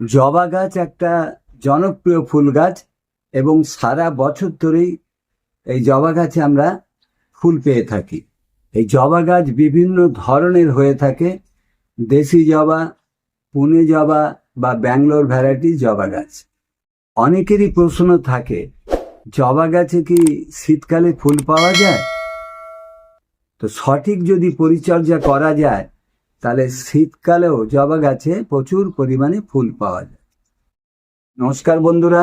জবা গাছ একটা জনপ্রিয় ফুল গাছ এবং সারা বছর ধরেই এই জবা গাছে আমরা ফুল পেয়ে থাকি। এই জবা গাছ বিভিন্ন ধরনের হয়ে থাকে। দেশি জবা, পুনে জবা বা ব্যাঙ্গালোর ভ্যারাইটি জবা গাছ। অনেকেরই প্রশ্ন থাকে, জবা গাছে কি শীতকালে ফুল পাওয়া যায়? তো সঠিক যদি পরিচর্যা করা যায় তাহলে শীতকালেও জবা গাছে প্রচুর পরিমাণে ফুল পাওয়া যায়। নমস্কার বন্ধুরা,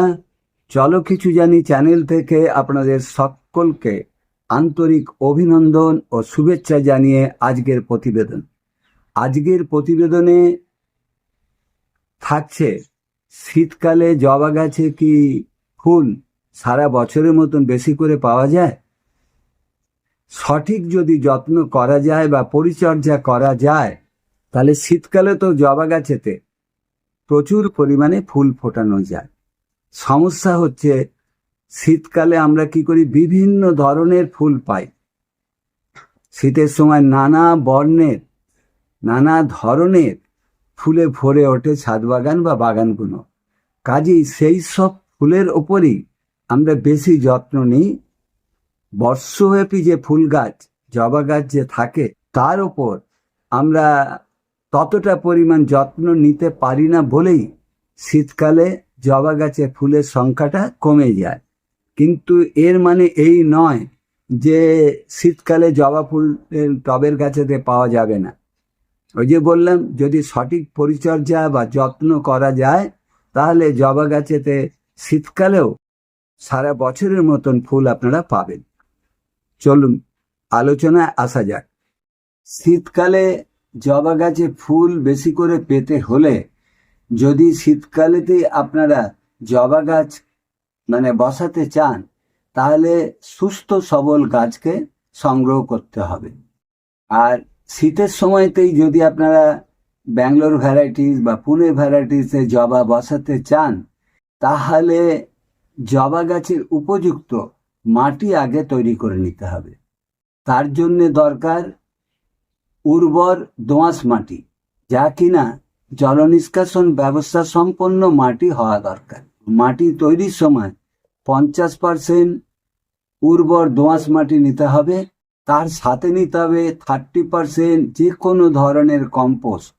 চলো কিছু জানি চ্যানেল থেকে আপনাদের সকলকে আন্তরিক অভিনন্দন ও শুভেচ্ছা জানিয়ে আজকের প্রতিবেদন। আজকের প্রতিবেদনে থাকছে, শীতকালে জবা গাছে কি ফুল সারা বছরের মতন বেশি করে পাওয়া যায়? সঠিক যদি যত্ন করা যায় বা পরিচর্যা করা যায় তাহলে শীতকালে তো জবা গাছেতে প্রচুর পরিমাণে ফুল ফোটানো যায়। সমস্যা হচ্ছে, শীতকালে আমরা কি করি? বিভিন্ন ধরনের ফুল পাই। শীতের সময় নানা বর্ণের, নানা ধরনের ফুলে ভরে ওঠে ছাদ বাগান বা বাগানগুলো। কাজেই সেই সব ফুলের ওপরই আমরা বেশি যত্ন নিই। বর্ষব্যাপী যে ফুল গাছ, জবা গাছ যে থাকে, তার ওপর আমরা ততটা পরিমাণ যত্ন নিতে পারি না বলেই শীতকালে জবা গাছে ফুলের সংখ্যাটা কমে যায়। কিন্তু এর মানে এই নয় যে শীতকালে জবা ফুল টবের গাছেতে পাওয়া যাবে না। ওই যে বললাম, যদি সঠিক পরিচর্যা বা যত্ন করা যায়, তাহলে জবা গাছেতে শীতকালেও সারা বছরের মতন ফুল আপনারা পাবেন। চলুন, আলোচনায় আসা যাক। শীতকালে জবা গাছে ফুল বেশি করে পেতে হলে যদি শীতকালেতেই আপনারা জবা গাছ মানে বসাতে চান, তাহলে সুস্থ সবল গাছকে সংগ্রহ করতে হবে। আর শীতের সময়তেই যদি আপনারা ব্যাঙ্গালোর ভ্যারাইটিস বা পুনে ভ্যারাইটিসে জবা বসাতে চান, তাহলে জবা গাছের উপযুক্ত মাটি আগে তৈরি করে নিতে হবে। তার জন্য দরকার উর্বর দোঁয়াশ মাটি, যা কিনা জল নিষ্কাশন ব্যবস্থা সম্পন্ন মাটি হওয়া দরকার। মাটি তৈরির সময় পঞ্চাশ পার্সেন্ট উর্বর দোঁয়াশ মাটি নিতে হবে। তার সাথে নিতে হবে থার্টি পার্সেন্ট যে কোনো ধরনের কম্পোস্ট।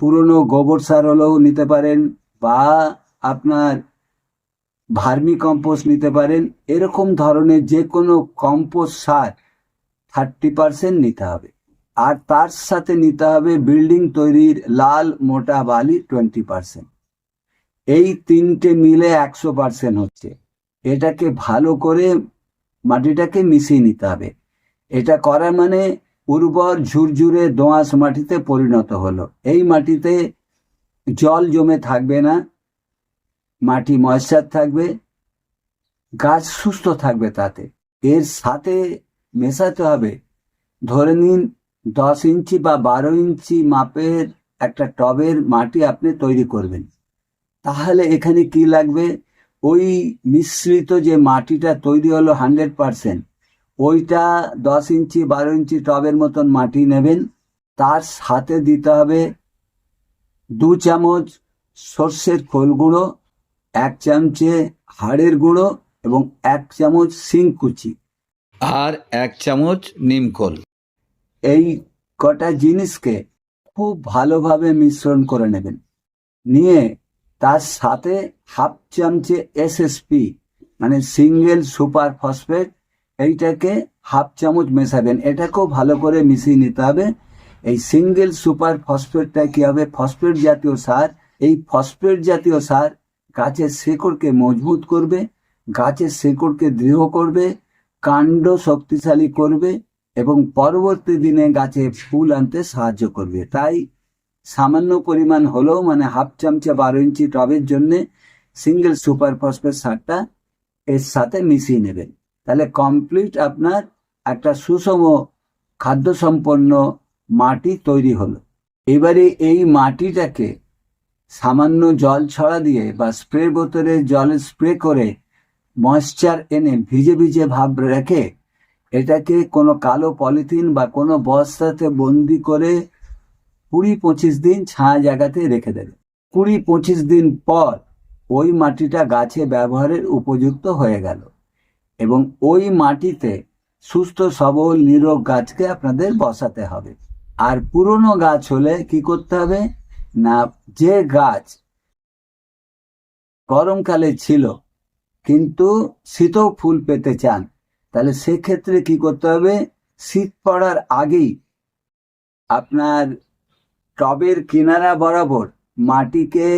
পুরনো গোবর সার হলেও নিতে পারেন বা আপনার ভার্মি কম্পোস্ট নিতে পারেন। এরকম ধরনের যে কোনো কম্পোস্ট সার থার্টি পার্সেন্ট নিতে হবে। আর তার সাথে নিতে হবে বিল্ডিং তৈরির লাল মোটা বালি টোয়েন্টি পার্সেন্ট। এই তিনটে মিলে একশো পার্সেন্ট হচ্ছে। এটাকে ভালো করে মাটিটাকে মিশিয়ে নিতে হবে। এটা করা মানে উর্বর ঝুরঝুরে দোঁয়াশ মাটিতে পরিণত হলো। এই মাটিতে জল জমে থাকবে না, মাটি ময়েশ্চার থাকবে, গাছ সুস্থ থাকবে তাতে। এর সাথে মেশাতে হবে। ধরে নিন দশ ইঞ্চি বা বারো ইঞ্চি মাপের একটা টবের মাটি আপনি তৈরি করবেন। তাহলে এখানে কি লাগবে? ওই মিশ্রিত যে মাটিটা তৈরি হলো হান্ড্রেড পারসেন্ট, ওইটা দশ ইঞ্চি বারো ইঞ্চি টবের মতন মাটি নেবেন। তার সাথে দিতে হবে দু চামচ সর্ষের খোল গুঁড়ো, এক চামচে হাড়ের গুঁড়ো এবং এক চামচ শিংকুচি আর এক চামচ নিমখোল এই কটা জিনিসকে খুব ভালোভাবে মিশ্রণ করে নেবেন। নিয়ে তার সাথে হাফ চামচে এসএসপি মানে সিঙ্গেল সুপার ফসফেট, এইটাকে হাফ চামচ মেশাবেন। এটাকেও ভালো করে মিশিয়ে নিতে হবে। এই সিঙ্গেল সুপার ফসফেটটা কি হবে? ফসফেট জাতীয় সার। এই ফসফেট জাতীয় সার গাছের শেকড়কে মজবুত করবে, গাছের শেকড়কে দৃঢ় করবে, কাণ্ড শক্তিশালী করবে এবং পরবর্তী দিনে গাছে ফুল আনতে সাহায্য করবে। তাই সামান্য পরিমাণ হলেও মানে হাফ চামচা বারো ইঞ্চি টবের জন্য সিঙ্গেল সুপার ফসফেট সারটা এর সাথে মিশিয়ে নেবেন। তাহলে কমপ্লিট আপনার একটা সুষম খাদ্য সম্পন্ন মাটি তৈরি হলো। এবারে এই মাটিটাকে সামান্য জল ছড়া দিয়ে বা স্প্রে বোতলে জল স্প্রে করে ময়েশ্চার এনে ভিজে ভিজে ভাব রেখে এটাকে কোনো কালো পলিথিন বা কোনো বস্তাতে বন্দি করে কুড়ি পঁচিশ দিন ছায়া জায়গাতে রেখে দেবে। কুড়ি পঁচিশ দিন পর ওই মাটিটা গাছে ব্যবহারের উপযুক্ত হয়ে গেল এবং ওই মাটিতে সুস্থ, সবল, নিরোগ গাছকে আপনাদের বসাতে হবে। আর পুরনো গাছ হলে কি করতে হবে? না, যে গাছ গরমকালে ছিল, কিন্তু শীতেও ফুল পেতে চান তাহলে সেক্ষেত্রে কি করতে হবে? শীত পড়ার আগেই আপনার টবের কিনারা বরাবর মাটিকে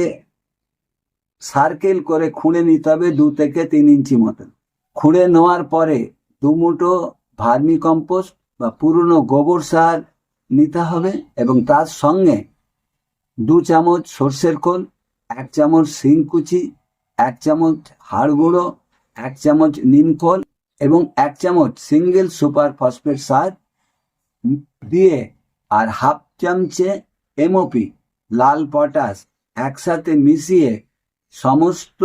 সার্কেল করে খুঁড়ে নিতে হবে দু থেকে তিন ইঞ্চি মতন খুঁড়ে নেওয়ার পরে দু মুঠো ভার্মি কম্পোস্ট বা পুরনো গোবর সার নিতে হবে এবং তার সঙ্গে দু চামচ সর্ষের খোল, এক চামচ শিংকুচি, এক চামচ হাড় গুঁড়ো, এক চামচ নিমখোল এবং এক চামচ সিঙ্গেল সুপার ফসফেট সার দিয়ে আর হাফ চামচে এমওপি লাল পটাশ একসাথে মিশিয়ে সমস্ত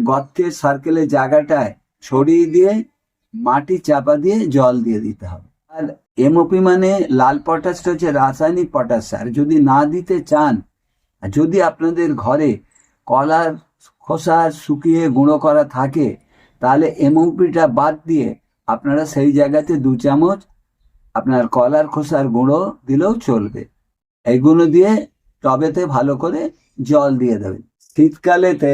গর্তের সার্কেলের জায়গাটায় ছড়িয়ে দিয়ে, মাটি চাপা দিয়ে জল দিয়ে দিতে হবে। আর এমওপি মানে লাল পটাশটা হচ্ছে রাসায়নিক পটাশ সার। যদি না দিতে চান, যদি আপনাদের ঘরে কলার খোসা শুকিয়ে গুঁড়ো করা থাকে তাহলে এমওপিটা বাদ দিয়ে আপনারা সেই জায়গাতে দু চামচ আপনার কলার খোসার গুঁড়ো দিলেও চলবে। এইগুলো দিয়ে টবেতে ভালো করে জল দিয়ে দেবেন। শীতকালেতে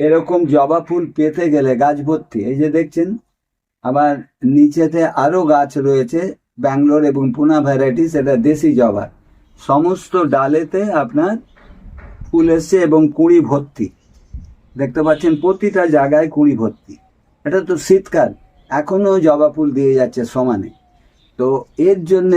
এরকম জবা ফুল পেতে গেলে গাছ ভর্তি, এই যে দেখছেন, আবার নিচেতে আরও গাছ রয়েছে, ব্যাঙ্গালোর এবং পুনা ভ্যারাইটি, সেটা দেশি জবা। সমস্ত ডালেতে আপনার ফুল এসছে এবং কুড়ি ভর্তি। দেখতে পাচ্ছেন প্রতিটা জায়গায় কুড়ি ভর্তি। এটা তো শীতকাল। এখনও জবা ফুল দিয়ে যাচ্ছে সমানে। তো এর জন্য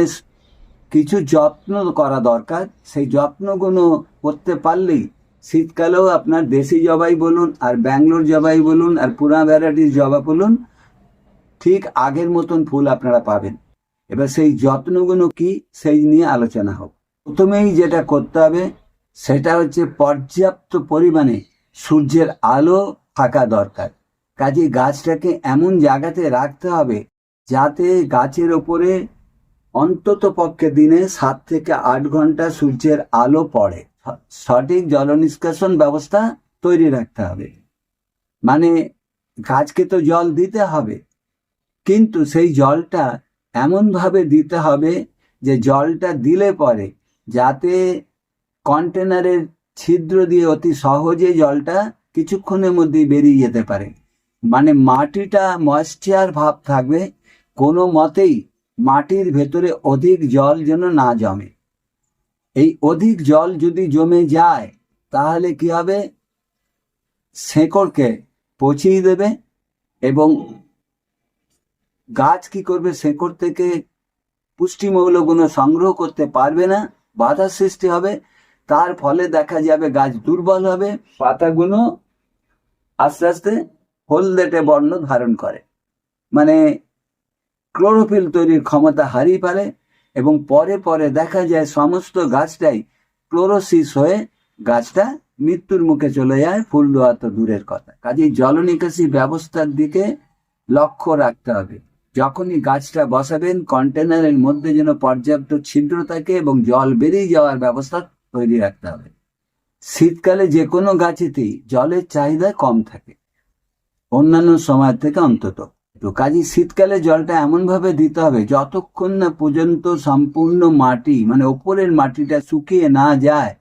কিছু যত্ন করা দরকার। সেই যত্নগুলো করতে পারলেই শীতকালেও আপনার দেশি জবাই বলুন, আর ব্যাঙ্গালোর জবাই বলুন, আর পুরা ভ্যারাইটির জবা বলুন, ঠিক আগের মতন ফুল আপনারা পাবেন। এবার সেই যত্নগুলো কি, সেই নিয়ে আলোচনা হোক। প্রথমেই যেটা করতে হবে, সেটা হচ্ছে পর্যাপ্ত পরিমাণে সূর্যের আলো থাকা দরকার। কাজে গাছটাকে এমন জায়গাতে রাখতে হবে যাতে গাছের ওপরে অন্তত পক্ষে দিনে সাত থেকে আট ঘণ্টা সূর্যের আলো পড়ে। সঠিক জল নিষ্কাশন ব্যবস্থা তৈরি রাখতে হবে। মানে গাছকে তো জল দিতে হবে, কিন্তু সেই জলটা এমনভাবে দিতে হবে যে জলটা দিলে পরে যাতে কন্টেনারের ছিদ্র দিয়ে অতি সহজে জলটা কিছুক্ষণের মধ্যেই বেরিয়ে যেতে পারে। মানে মাটিটা ময়েশ্চার ভাব থাকবে, কোনো মতেই মাটির ভেতরে অধিক জল যেন না জমে। এই অধিক জল যদি জমে যায়, তাহলে কি হবে? শেকড়কে পচিয়ে দেবে এবং গাছ কি করবে? শেকড় থেকে পুষ্টিমৌলগুলো সংগ্রহ করতে পারবে না, বাধা সৃষ্টি হবে। তার ফলে দেখা যাবে গাছ দুর্বল হবে পাতাগুলো আস্তে আস্তে হলদেটে বর্ণ ধারণ করে। মানে ক্লোরোফিল তৈরির ক্ষমতা হারিয়ে ফেলে এবং পরে পরে দেখা যায় সমস্ত গাছটাই ক্লোরোসিস হয়ে গাছটা মৃত্যুর মুখে চলে যায়, ফুল দেওয়া তো দূরের কথা। কাজেই জল নিকাশি ব্যবস্থার দিকে লক্ষ্য রাখতে হবে। যখনই গাছটা বসাবেন কন্টেনারের মধ্যে যেন পর্যাপ্ত ছিদ্র থাকে এবং জল বেরিয়ে যাওয়ার ব্যবস্থা তৈরি রাখতে হবে। শীতকালে যে কোনো গাছেতেই জলের চাহিদা কম থাকে। অন্যান্য সময় থেকে অন্তত। তো কাজে শীতকালে জলটা এমন ভাবে দিতে হবে, যতক্ষণ না পর্যন্ত সম্পূর্ণ মাটি মানে ওপরের মাটিটা শুকিয়ে না যায়,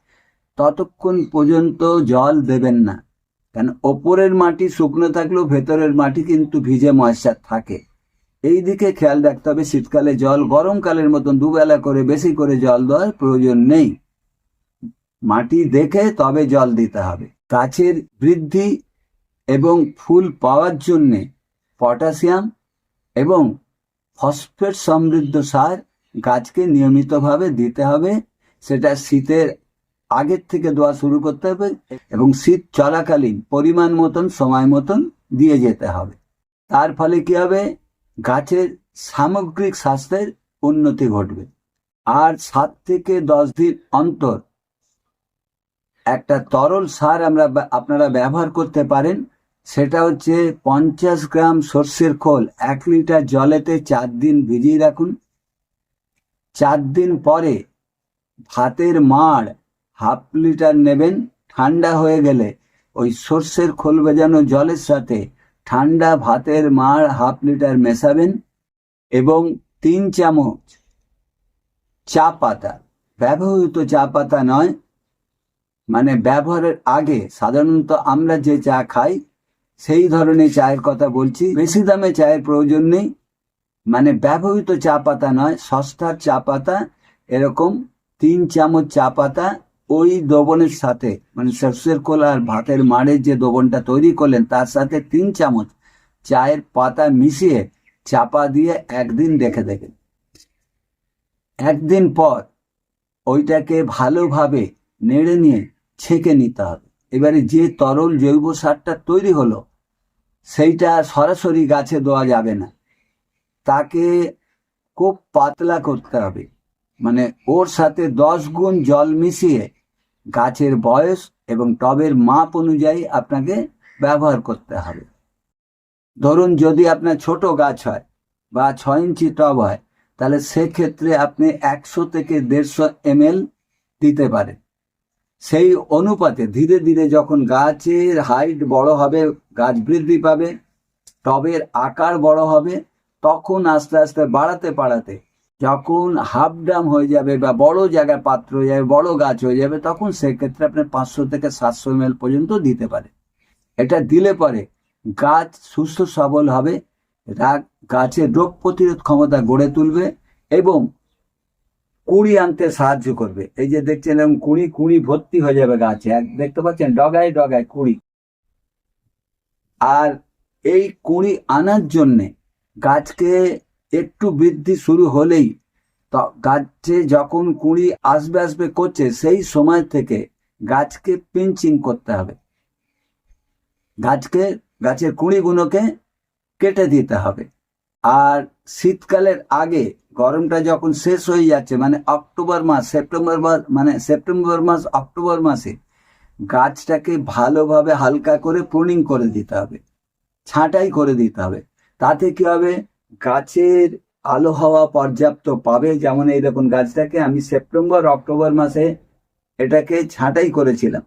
ততক্ষণ পর্যন্ত জল দেবেন না। কারণ ওপরের মাটি শুকনো থাকলেও ভেতরের মাটি কিন্তু ভিজে ময়শ্চার থাকে। এই দিকে খেয়াল রাখতে হবে, শীতকালে জল গরমকালের মতন দুবেলা করে বেশি করে জল দেওয়ার প্রয়োজন নেই। মাটি দেখে তবে জল দিতে হবে। গাছের বৃদ্ধি এবং ফুল পাওয়ার জন্যে পটাশিয়াম এবং ফসফেট সমৃদ্ধ সার গাছকে নিয়মিতভাবে দিতে হবে। সেটা শীতের আগের থেকে দেওয়া শুরু করতে হবে এবং শীত চলাকালীন পরিমাণ মতন, সময় মতন দিয়ে যেতে হবে। তার ফলে কি হবে? গাছের সামগ্রিক স্বাস্থ্যের উন্নতি ঘটবে। আর সাত থেকে দশ দিন অন্তর একটা তরল সার আমরা আপনারা ব্যবহার করতে পারেন। সেটা হচ্ছে পঞ্চাশ গ্রাম সর্ষের খোল, এক লিটার জলেতে চার দিন ভিজিয়ে রাখুন। চার দিন পরে ভাতের মাড় হাফ লিটার নেবেন, ঠান্ডা হয়ে গেলে ওই সর্ষের খোল ভেজানো জলের সাথে ঠান্ডা ভাতের মাড় হাফ লিটার মেশাবেন এবং তিন চামচ চা পাতা, ব্যবহৃত চা পাতা নয় মানে ব্যবহারের আগে সাধারণত আমরা যে চা খাই সেই ধরনের চায়ের কথা বলছি। বেশি দামে চায়ের প্রয়োজন নেই। মানে ব্যবহৃত চা পাতা নয়, সস্তার চা পাতা, এরকম তিন চামচ চা পাতা ওই দ্রবণের সাথে মানে সরষের খোল আর ভাতের মাড়ের যে দ্রবণটা তৈরি করলেন, তার সাথে তিন চামচ চায়ের পাতা মিশিয়ে চাপা দিয়ে একদিন রেখে দেবেন একদিন পর ওইটাকে ভালোভাবে নেড়ে নিয়ে ছেঁকে নিতে হবে। এবারে যে তরল জৈব সারটা তৈরি হলো সেইটা সরাসরি গাছে দেওয়া যাবে না। তাকে খুব পাতলা করতে হবে। মানে ওর সাথে দশ গুণ জল মিশিয়ে গাছের বয়স এবং টবের মাপ অনুযায়ী আপনাকে ব্যবহার করতে হবে। ধরুন যদি আপনার ছোট গাছ হয় বা ছ ইঞ্চি টব হয়, তাহলে সেক্ষেত্রে আপনি একশো থেকে দেড়শো এমএল দিতে পারেন। সেই অনুপাতে ধীরে ধীরে যখন গাছের হাইট বড় হবে, গাছ বৃদ্ধি পাবে, টবের আকার বড় হবে, তখন আস্তে আস্তে বাড়াতে বাড়াতে যখন হাফ ডাম হয়ে যাবে বা বড় জায়গায় পাত্র হয়ে যাবে, বড় গাছ হয়ে যাবে, তখন সেক্ষেত্রে আপনি পাঁচশো থেকে সাতশো এম পর্যন্ত দিতে পারে। এটা দিলে পরে গাছ সুস্থ সবল হবে গাছের রোগ প্রতিরোধ ক্ষমতা গড়ে তুলবে এবং কুড়ি আনতে সাহায্য করবে। এই যে দেখছেন এরকম কুড়ি কুড়ি ভর্তি হয়ে যাবে গাছে। দেখতে পাচ্ছেন? ডগায় ডগায় কুড়ি। আর এই কুড়ি আনার জন্যে গাছকে একটু বৃদ্ধি শুরু হলেই গাছে যখন কুড়ি আসবে আসবে করছে, সেই সময় থেকে গাছকে পিঞ্চিং করতে হবে। গাছকে, গাছের কুড়িগুলোকে কেটে দিতে হবে। আর শীতকালের আগে গরমটা যখন শেষ হয়ে যাচ্ছে মানে অক্টোবর মাস, সেপ্টেম্বর মাস মানে সেপ্টেম্বর মাস, অক্টোবর মাসে গাছটাকে ভালোভাবে হালকা করে প্রুনিং করে দিতে হবে, ছাঁটাই করে দিতে হবে। তাতে কি হবে? গাছের আলো হাওয়া পর্যাপ্ত পাবে, যেমন এই দেখুন গাছটাকে আমি সেপ্টেম্বর, অক্টোবর মাসে এটাকে ছাঁটাই করেছিলাম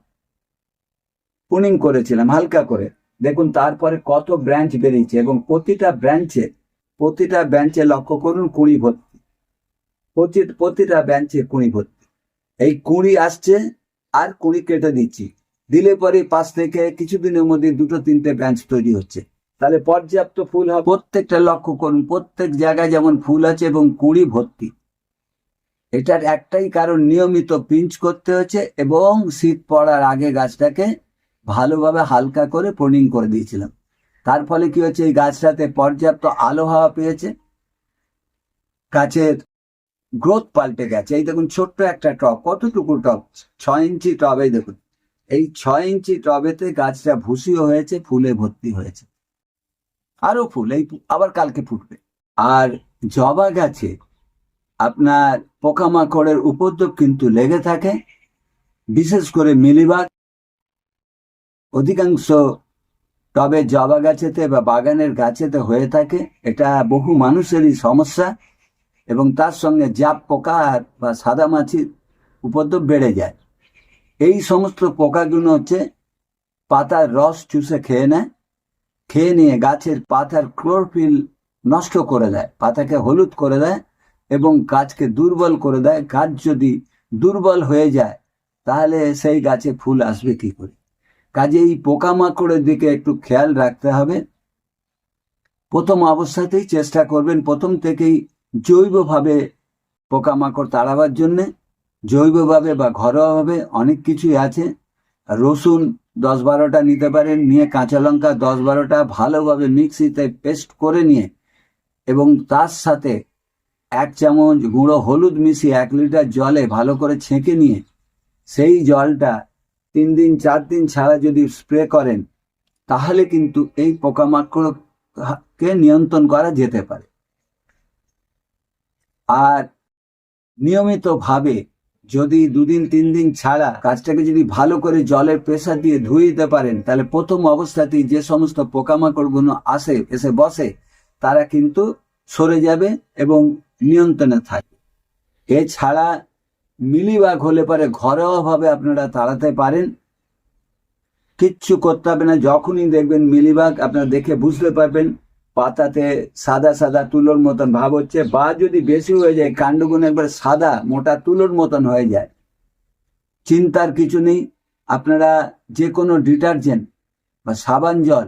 পুনিং করেছিলাম হালকা করে। দেখুন তারপরে কত ব্রাঞ্চ বেরিয়েছে এবং প্রতিটা ব্রাঞ্চে প্রতিটা বেঞ্চে লক্ষ্য করুন কুড়ি ভর্তি। প্রতি- প্রতিটা বেঞ্চে কুড়ি ভর্তি। এই কুড়ি আসছে আর কুড়ি কেটে দিচ্ছি। দিলে পরে পাশ থেকে কিছুদিনের মধ্যে দুটো তিনটে বেঞ্চ তৈরি হচ্ছে। তাহলে পর্যাপ্ত ফুল হবে। প্রত্যেকটা লক্ষ্য করুন, প্রত্যেক জায়গায় যেমন ফুল আছে এবং কুড়ি ভর্তি। এটার একটাই কারণ, নিয়মিত পিঞ্চ করতে হচ্ছে এবং শীত পড়ার আগে গাছটাকে ভালোভাবে হালকা করে প্রনিং করে দিয়েছিলাম। তার ফলে কি হয়েছে? এই গাছটাতে পর্যাপ্ত আলো হাওয়া পেয়েছে। গাছের গ্রোথ পাল্টে গেছে। এই দেখুন, ছোট্ট একটা টব। কতটুকু টব? ছয় ইঞ্চি টবে দেখুন। এই ছয় ইঞ্চি টবেতে গাছটা ভুসিও হয়েছে, ফুলে ভর্তি হয়েছে। আরও ফুল, এই আবার কালকে ফুটবে। আর জবা গাছে আপনার পোকামাকড়ের উপদ্রব কিন্তু লেগে থাকে। বিশেষ করে মিলিবাগ, অধিকাংশ টবে জবা গাছেতে বা বাগানের গাছেতে হয়ে থাকে, এটা বহু মানুষেরই সমস্যা এবং তার সঙ্গে জাপ পোকা বা সাদা মাছির উপদ্রব বেড়ে যায়। এই সমস্ত পোকাগুলো হচ্ছে পাতার রস চুষে খেয়ে নেয়, খেয়ে নিয়ে গাছের পাতার ক্লোরফিল নষ্ট করে দেয়, পাতাকে হলুদ করে দেয় এবং গাছকে দুর্বল করে দেয়। গাছ যদি দুর্বল হয়ে যায়, তাহলে সেই গাছে ফুল আসবে কি করে? কাজে এই পোকামাকড়ের দিকে একটু খেয়াল রাখতে হবে। প্রথম অবস্থাতেই চেষ্টা করবেন প্রথম থেকেই জৈবভাবে পোকামাকড় তাড়াবার জন্যে। জৈবভাবে বা ঘরোয়াভাবে অনেক কিছুই আছে। রসুন দশ বারোটা নিতে পারেন, নিয়ে কাঁচা লঙ্কা দশ বারোটা ভালোভাবে মিক্সিতে পেস্ট করে নিয়ে এবং তার সাথে এক চামচ গুঁড়ো হলুদ মিশিয়ে এক লিটার জলে ভালো করে ছেঁকে নিয়ে সেই জলটা তিন দিন, চার দিন ছাড়া যদি স্প্রে করেন, তাহলে কিন্তু এই পোকামাকড়কে নিয়ন্ত্রণ করা যেতে পারে। আর নিয়মিতভাবে যদি দুদিন, তিন দিন ছাড়া গাছটাকে যদি ভালো করে জলের প্রেসার দিয়ে ধুয়ে দিতে পারেন, তাহলে প্রথম অবস্থাতেই যে সমস্ত পোকামাকড়গুলো আসে, এসে বসে, তারা কিন্তু সরে যাবে এবং নিয়ন্ত্রণে থাকবে। এছাড়া মিলিবাগ হলে পরে ঘরোয়াভাবে আপনারা তাড়াতে পারেন। কিচ্ছু করতে হবে না, যখনই দেখবেন মিলিবাগ আপনারা দেখে বুঝতে পারবেন, পাতাতে সাদা সাদা তুলোর মতন ভাব হচ্ছে, বা যদি বেশি হয়ে যায় কাণ্ডগুলো একবার সাদা মোটা তুলোর মতন হয়ে যায়। চিন্তার কিছু নেই, আপনারা যে কোনো ডিটারজেন্ট বা সাবান জল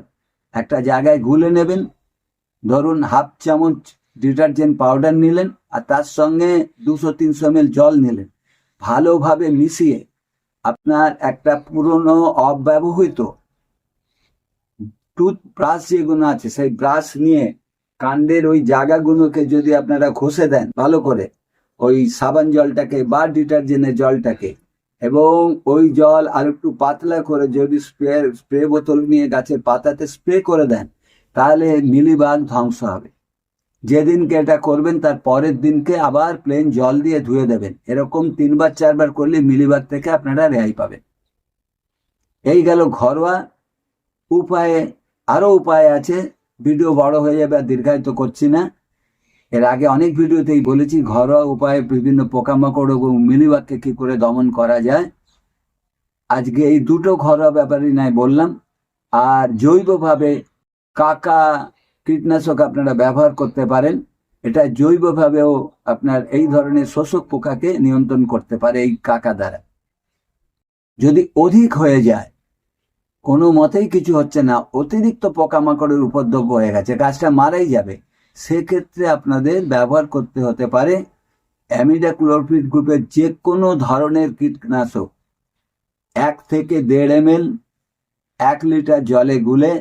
একটা জায়গায় গুলে নেবেন, ধরুন হাফ চামচ ডিটারজেন্ট পাউডার নিলেন, আর তার সঙ্গে দুশো তিনশো এম জল নিলেন। ভালোভাবে মিশিয়ে আপনার একটা পুরনো অব্যবহৃত টুথ ব্রাশ যেগুলো আছে, সেই ব্রাশ নিয়ে কাণ্ডের ওই জায়গাগুলোকে যদি আপনারা ঘষে দেন ভালো করে, ওই সাবান জলটাকে বা ডিটারজেন্টের জলটাকে, এবং ওই জল আর একটু পাতলা করে যদি স্প্রে স্প্রে বোতল নিয়ে গাছের পাতাতে স্প্রে করে দেন, তাহলে মিলিবাগ ধ্বংস হবে। যেদিনকে এটা করবেন, তার পরের দিনকে আবার প্লেন জল দিয়ে ধুয়ে দেবেন। এরকম তিনবার, চারবার করলে মিলিবাগ থেকে আপনারা রেহাই পাবেন। এই গেল ঘরোয়া। উপায়ে, আরও উপায় আছে। ভিডিও বড় হয়ে যাবে আর দীর্ঘায়িত করছি না। এর আগে অনেক ভিডিওতেই বলেছি, ঘরোয়া উপায়ে বিভিন্ন পোকামাকড় এবং মিলিবাগকে কি করে দমন করা যায়। আজকে এই দুটো ঘরোয়া ব্যাপারই নাই বললাম। আর জৈবভাবে কাকা কীটনাশক আপনারা ব্যবহার করতে পারেন। এটা জৈবভাবেও আপনার এই ধরনের শোষক পোকাকে নিয়ন্ত্রণ করতে পারে এই কাকা দ্বারা। যদি অধিক হয়ে যায়, কোনো মতেই কিছু হচ্ছে না, অতিরিক্ত পোকামাকড়ের উপদ্রব হয়ে গেছে, গাছটা মারাই যাবে। সেক্ষেত্রে আপনাদের ব্যবহার করতে হতে পারে অ্যামিডা ক্লোরফিড গ্রুপের যে কোনো ধরনের কীটনাশক। এক থেকে দেড় এম এক লিটার জলে গুলে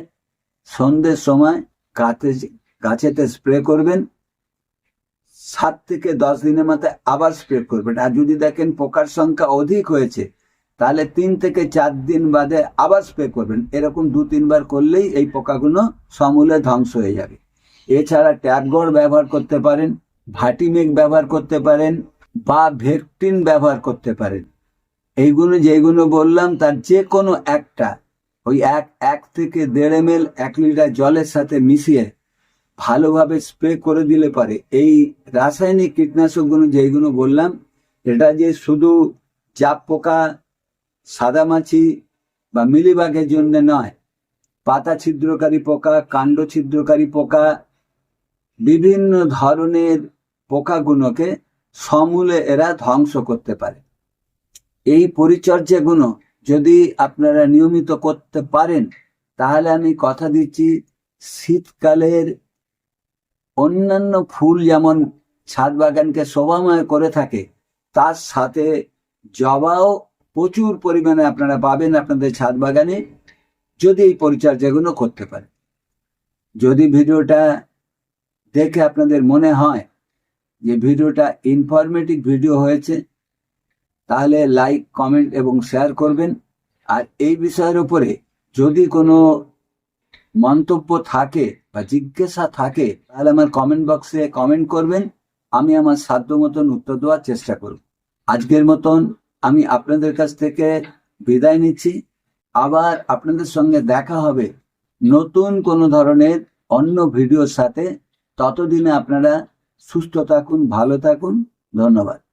সন্ধ্যের সময় গাছে, গাছেতে স্প্রে করবেন। সাত থেকে দশ দিনের মাথায় আবার স্প্রে করবেন। আর যদি দেখেন পোকার সংখ্যা অধিক হয়েছে, তাহলে তিন থেকে চার দিন বাদে আবার স্প্রে করবেন। এরকম দু, তিনবার করলেই এই পোকাগুলো সমূলে ধ্বংস হয়ে যাবে। এছাড়া ট্যাগর ব্যবহার করতে পারেন ভাটিমেক ব্যবহার করতে পারেন বা ভেকটিন ব্যবহার করতে পারেন। এইগুলো যেগুলো বললাম, তার যে কোনো একটা ওই এক এক থেকে দেড় এম এক লিটার জলের সাথে মিশিয়ে ভালোভাবে স্প্রে করে দিলে পারে। এই রাসায়নিক কীটনাশকগুলো যেইগুলো বললাম, এটা যে শুধু চাপ পোকা সাদামাছি বা মিলিবাগের জন্য নয়, পাতা ছিদ্রকারী পোকা, কাণ্ড ছিদ্রকারী পোকা, বিভিন্ন ধরনের পোকাগুলোকে সমূলে এরা ধ্বংস করতে পারে। এই পরিচর্যাগুলো যদি আপনারা নিয়মিত করতে পারেন, তাহলে আমি কথা দিচ্ছি, শীতকালের অন্যান্য ফুল যেমন ছাদ বাগানকে শোভাময় করে থাকে, তার সাথে জবাও প্রচুর পরিমাণে আপনারা পাবেন আপনাদের ছাদ বাগানে, যদি এই পরিচর্যাগুলো করতে পারেন। যদি ভিডিওটা দেখে আপনাদের মনে হয় যে ভিডিওটা ইনফরমেটিভ ভিডিও হয়েছে তাহলে লাইক কমেন্ট এবং শেয়ার করবেন। আর এই বিষয়ের উপরে যদি কোনো মন্তব্য থাকে বা জিজ্ঞাসা থাকে, তাহলে আমার কমেন্ট বক্সে কমেন্ট করবেন। আমি আমার সাধ্য মতন উত্তর দেওয়ার চেষ্টা করব। আজকের মতন আমি আপনাদের কাছ থেকে বিদায় নিচ্ছি। আবার আপনাদের সঙ্গে দেখা হবে নতুন কোনো ধরনের অন্য ভিডিওর সাথে। ততদিনে আপনারা সুস্থ থাকুন, ভালো থাকুন। ধন্যবাদ।